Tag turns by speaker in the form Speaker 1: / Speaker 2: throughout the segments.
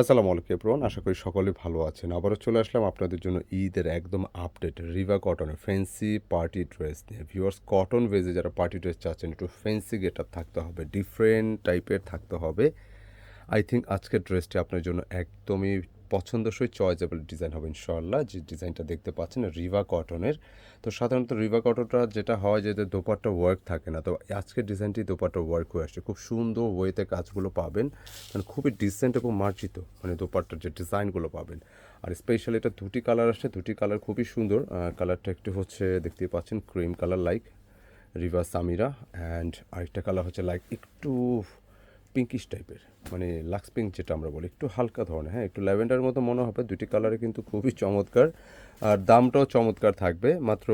Speaker 1: আসসালামু আলাইকুম এপ্রন আশা করি সকলে ভালো আছেন। আবারও চলে আসলাম আপনাদের জন্য ঈদের একদম আপডেট রিভা কটনের ফ্যান্সি পার্টি ড্রেস নিয়ে। ভিউয়ার্স, কটন ভেজে যারা পার্টি ড্রেস চাচ্ছেন, একটু ফ্যান্সি গেট থাকতে হবে, ডিফারেন্ট টাইপের থাকতে হবে। আই থিঙ্ক আজকের ড্রেসটি আপনার জন্য একদমই পছন্দসই চয়েজেবল ডিজাইন হবে ইনশাল্লাহ যে ডিজাইনটা দেখতে পাচ্ছেন রিভা কটনের তো সাধারণত রিভা কটনটা যেটা হয় যে দোপাট্টা ওয়ার্ক থাকে না, তো আজকের ডিজাইনটি দোপাট্টা ওয়ার্ক হয়ে আসছে। খুব সুন্দর ওয়েতে কাজগুলো পাবেন। মানে খুবই ডিসেন্ট এবং মার্জিত মানে দোপাট্টার যে ডিজাইনগুলো পাবেন। আর স্পেশালি এটা দুটি কালার আসছে, দুটি কালার খুবই সুন্দর। কালারটা একটু হচ্ছে দেখতে পাচ্ছেন cream colour like Riva Samira and আরেকটা কালার হচ্ছে লাইক একটু পিঙ্কিশ টাইপের মানে লাক্স পিঙ্ক যেটা আমরা বলি, একটু হালকা ধরনের হ্যাঁ একটু ল্যাভেন্ডার মতো মনে হবে দুটি কালারে কিন্তু খুবই চমৎকার, আর দামটাও চমৎকার থাকবে, মাত্র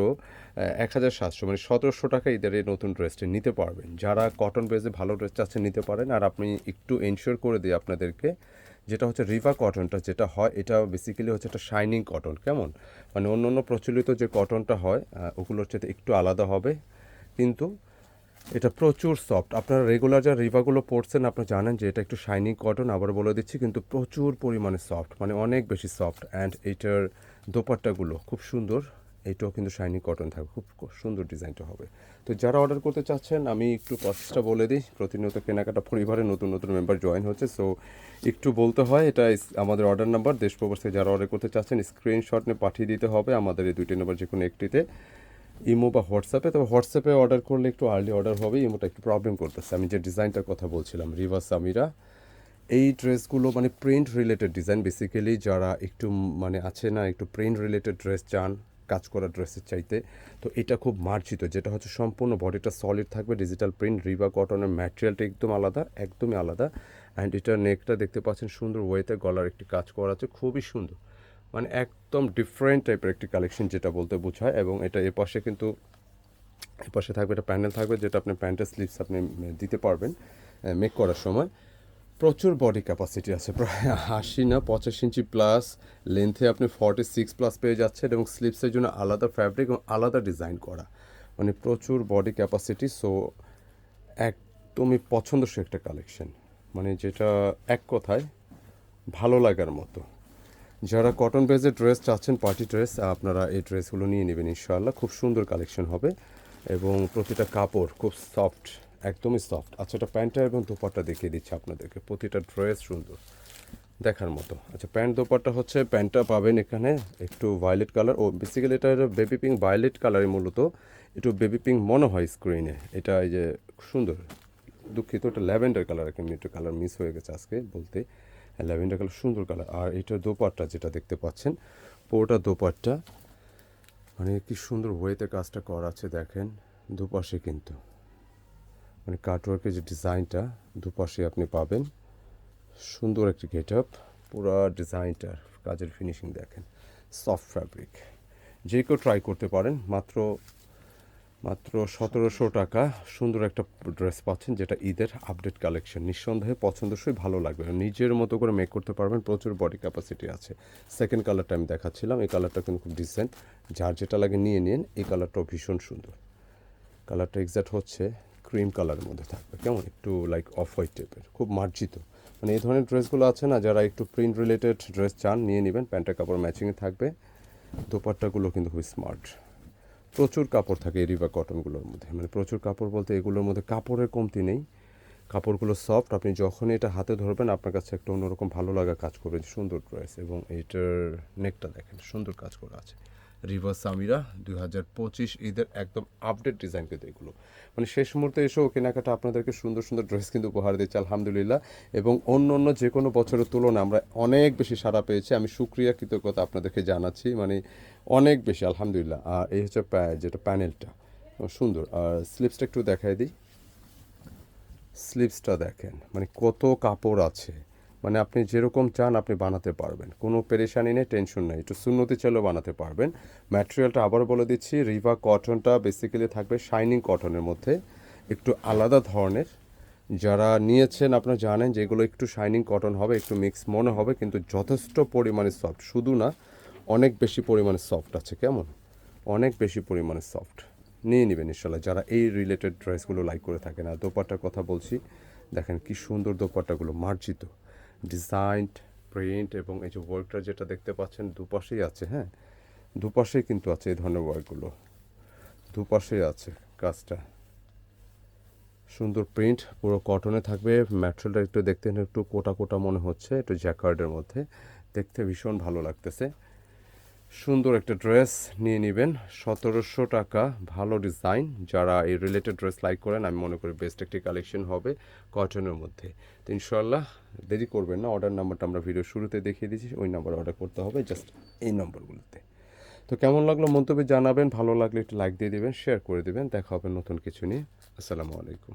Speaker 1: এক হাজার সাতশো মানে সতেরোশো টাকা এদের এই নতুন ড্রেসটি নিতে পারবেন। যারা কটন বেসে ভালো ড্রেস চাচ্ছেন নিতে পারেন, আর আপনি একটু এনশিওর করে দিই আপনাদেরকে, যেটা হচ্ছে রিভা কটনটা যেটা হয়, এটা বেসিক্যালি হচ্ছে একটা শাইনিং কটন কেমন? মানে অন্য অন্য প্রচলিত যে কটনটা হয় ওগুলোর চেয়ে একটু আলাদা হবে, কিন্তু এটা প্রচুর সফট আপনারা রেগুলার যা রিভাগুলো পড়ছেন আপনি জানেন যে এটা একটু শাইনিং কটন আবার বলে দিচ্ছি, কিন্তু প্রচুর পরিমাণে সফট মানে অনেক বেশি সফট অ্যান্ড এটার দোপাট্টাগুলো খুব সুন্দর, এটাও কিন্তু শাইনিং কটন থাকবে, খুব সুন্দর ডিজাইনটা হবে। তো যারা অর্ডার করতে চাচ্ছেন, আমি একটু প্রসেসটা বলে দিই। প্রতিনিয়ত কেনাকাটা পরিবারে নতুন নতুন মেম্বার জয়েন হচ্ছে সো একটু বলতে হয়, এটা আমাদের অর্ডার নাম্বার দেশ প্রবাস থেকে যারা অর্ডার করতে চাচ্ছেন স্ক্রিনশট নিয়ে পাঠিয়ে দিতে হবে আমাদের এই দুইটি নাম্বার যে কোনো একটিতে। ইমো বা হোয়াটসঅ্যাপে, তবে হোয়াটসঅ্যাপে অর্ডার করলে একটু আর্লি অর্ডার হবে, ইমোটা একটু প্রবলেম করতেছে। আমি যে ডিজাইনটার কথা বলছিলাম, রিভা সামিরা, এই ড্রেসগুলো মানে প্রিন্ট রিলেটেড ডিজাইন বেসিক্যালি যারা একটু মানে আছে না, একটু প্রিন্ট রিলেটেড ড্রেস চান, কাজ করা ড্রেসের চাইতে, তো এটা খুব মার্জিত, যেটা হচ্ছে সম্পূর্ণ বডিটা সলিড থাকবে ডিজিটাল প্রিন্ট রিভা কটনের ম্যাটেরিয়ালটা একদম আলাদা, একদমই আলাদা অ্যান্ড এটার নেকটা দেখতে পাচ্ছেন সুন্দর ওয়েতে গলার একটি কাজ করা আছে, খুবই সুন্দর। মানে একদম ডিফারেন্ট টাইপের একটি কালেকশন যেটা বলতে বোঝায় এবং এটা এ পাশে কিন্তু, এ পাশে থাকবে একটা প্যান্ডেল থাকবে যেটা আপনি প্যান্টের স্লিভস আপনি দিতে পারবেন মেক করার সময়। প্রচুর বডি ক্যাপাসিটি আছে, প্রায় আশি না পঁচাশি ইঞ্চি প্লাস লেন্থে আপনি ফর্টি সিক্স প্লাস পেয়ে যাচ্ছেন এবং স্লিভসের জন্য আলাদা ফ্যাব্রিক এবং আলাদা ডিজাইন করা। মানে প্রচুর বডি ক্যাপাসিটি সো একদমই পছন্দসই একটা কালেকশন মানে যেটা এক কথায় ভালো লাগার মতো। যারা কটন বেজের ড্রেস চাচ্ছেন পার্টি ড্রেস আপনারা এই ড্রেসগুলো নিয়ে নেবেন ইনশাআল্লাহ। খুব সুন্দর কালেকশন হবে এবং প্রতিটা কাপড় খুব সফট একদমই সফট আচ্ছা এটা প্যান্টটা এবং দোপাট্টা দেখিয়ে দিচ্ছি আপনাদেরকে। প্রতিটা ড্রেস সুন্দর, দেখার মতো। আচ্ছা প্যান্ট দোপাট্টা হচ্ছে, প্যান্টটা পাবেন এখানে একটু ভায়োলেট কালার ও বেসিক্যালি এটা বেবি পিঙ্ক ভায়োলেট কালারে মূলত। একটু বেবি পিঙ্ক মনে হয় স্ক্রিনে এটা এই যে সুন্দর। দুঃখিত, এটা ল্যাভেন্ডার কালার একটু কালার মিস হয়ে গেছে আজকে বলতে। ল্যাভেন্ডার কালার সুন্দর কালার আর এটা দোপাট্টা যেটা দেখতে পাচ্ছেন পুরোটা দোপাট্টা। মানে কি সুন্দর ওয়েতে কাজটা করা আছে, দেখেন, দুপাশে কিন্তু। মানে কাটওয়ার্কের যে ডিজাইনটা দুপাশে আপনি পাবেন। সুন্দর একটি গেট আপ পুরো ডিজাইনটার কাজের ফিনিশিং দেখেন। সফট ফ্যাব্রিক যে কেউ ট্রাই করতে পারেন, মাত্র মাত্র সতেরোশো টাকা। সুন্দর একটা ড্রেস পাচ্ছেন যেটা ঈদের আপডেট কালেকশন নিঃসন্দেহে পছন্দসই ভালো লাগবে। নিজের মতো করে মেক করতে পারবেন, প্রচুর বডি ক্যাপাসিটি আছে। সেকেন্ড কালারটা আমি দেখাচ্ছিলাম, এই কালারটা কিন্তু খুব ডিসেন্ট যার যেটা লাগে নিয়ে নিন, এই কালারটাও ভীষণ সুন্দর। কালারটা এক্সাক্ট হচ্ছে ক্রিম কালারের মধ্যে থাকবে। কেমন? একটু লাইক অফ হোয়াইট টাইপের খুব মার্জিত। মানে এই ধরনের ড্রেসগুলো আছে না, যারা একটু প্রিন্ট রিলেটেড ড্রেস চান, নিয়ে নেবেন। প্যান্টের কাপড় ম্যাচিংয়ে থাকবে। দোপাট্টাগুলো কিন্তু খুবই স্মার্ট প্রচুর কাপড় থাকে এই রিভার কটনগুলোর মধ্যে। মানে প্রচুর কাপড় বলতে এগুলোর মধ্যে কাপড়ের কমতি নেই। কাপড়গুলো সফট আপনি যখনই এটা হাতে ধরবেন, আপনার কাছে একটা অন্যরকম ভালো লাগা কাজ করবে, সুন্দর ড্রেস এবং এইটার নেকটা দেখেন, সুন্দর কাজ করা আছে। রিভার সামিরা দুই হাজার পঁচিশ ঈদের একদম আপডেট ডিজাইন কিন্তু এগুলো মানে শেষ মুহূর্তে এসেও কেনাকাটা আপনাদেরকে সুন্দর সুন্দর ড্রেস কিন্তু উপহার দিচ্ছে, আলহামদুলিল্লাহ। এবং অন্য অন্য যে কোনো বছরের তুলনায় আমরা অনেক বেশি সাড়া পেয়েছি। আমি সুক্রিয়া, কৃতজ্ঞতা আপনাদেরকে জানাচ্ছি। মানে অনেক বেশি, আলহামদুলিল্লাহ। আর এই হচ্ছে যেটা প্যানেলটা সুন্দর। আর স্লিপসটা একটু দেখাই দিই। স্লিপসটা দেখেন মানে কত কাপড় আছে। মানে আপনি যেরকম চান আপনি বানাতে পারবেন। কোনো পেরেশানি নেই, টেনশন নেই। একটু সুন্নতি চাইলেও বানাতে পারবেন। ম্যাটেরিয়ালটা আবার বলে দিচ্ছি, রিভা কটনটা বেসিক্যালি থাকবে শাইনিং কটনের মধ্যে। একটু আলাদা ধরনের। যারা নিয়েছেন আপনারা জানেন যে এগুলো একটু শাইনিং কটন হবে, একটু মিক্স মনে হবে, কিন্তু যথেষ্ট পরিমাণে সফট শুধু না, অনেক বেশি পরিমাণে সফট আছে, কেমন? অনেক বেশি পরিমাণে সফট নিয়ে নেবেন ইনশাল্লাহ যারা এই রিলেটেড ড্রেসগুলো লাইক করে থাকেন। আর দোপাট্টার কথা বলছি, দেখেন কি সুন্দর দোপাট্টাগুলো, মার্জিত। ডিজাইনড, প্রিন্ট এবং এই যে ওয়ার্কটা যেটা দেখতে পাচ্ছেন দুপাশেই আছে হ্যাঁ? দুপাশেই কিন্তু আছে এই ধরনের ওয়ার্কগুলো দুপাশেই আছে কাজটা। সুন্দর প্রিন্ট, পুরো কটনে থাকবে। ম্যাটেরিয়ালটা একটু দেখতে একটু কোটা কোটা মনে হচ্ছে, একটু জ্যাকার্ডের মধ্যে। দেখতে ভীষণ ভালো লাগতেছে। সুন্দর একটা ড্রেস নিয়ে নেবেন। সতেরোশো টাকা, ভালো ডিজাইন। যারা এই রিলেটেড ড্রেস লাইক করেন, আমি মনে করি বেস্ট একটি কালেকশন হবে কটনের মধ্যে। তো ইনশাল্লাহ দেরি করবেন না অর্ডার নাম্বারটা আমরা ভিডিও শুরুতে দেখিয়ে দিয়েছি, ওই নাম্বারে অর্ডার করতে হবে জাস্ট এই নম্বরগুলোতে তো কেমন লাগল মন্তব্যে জানাবেন, ভালো লাগলে একটু লাইক দিয়ে দেবেন শেয়ার করে দেবেন, দেখা হবে নতুন কিছু নিয়ে। আসসালামু আলাইকুম।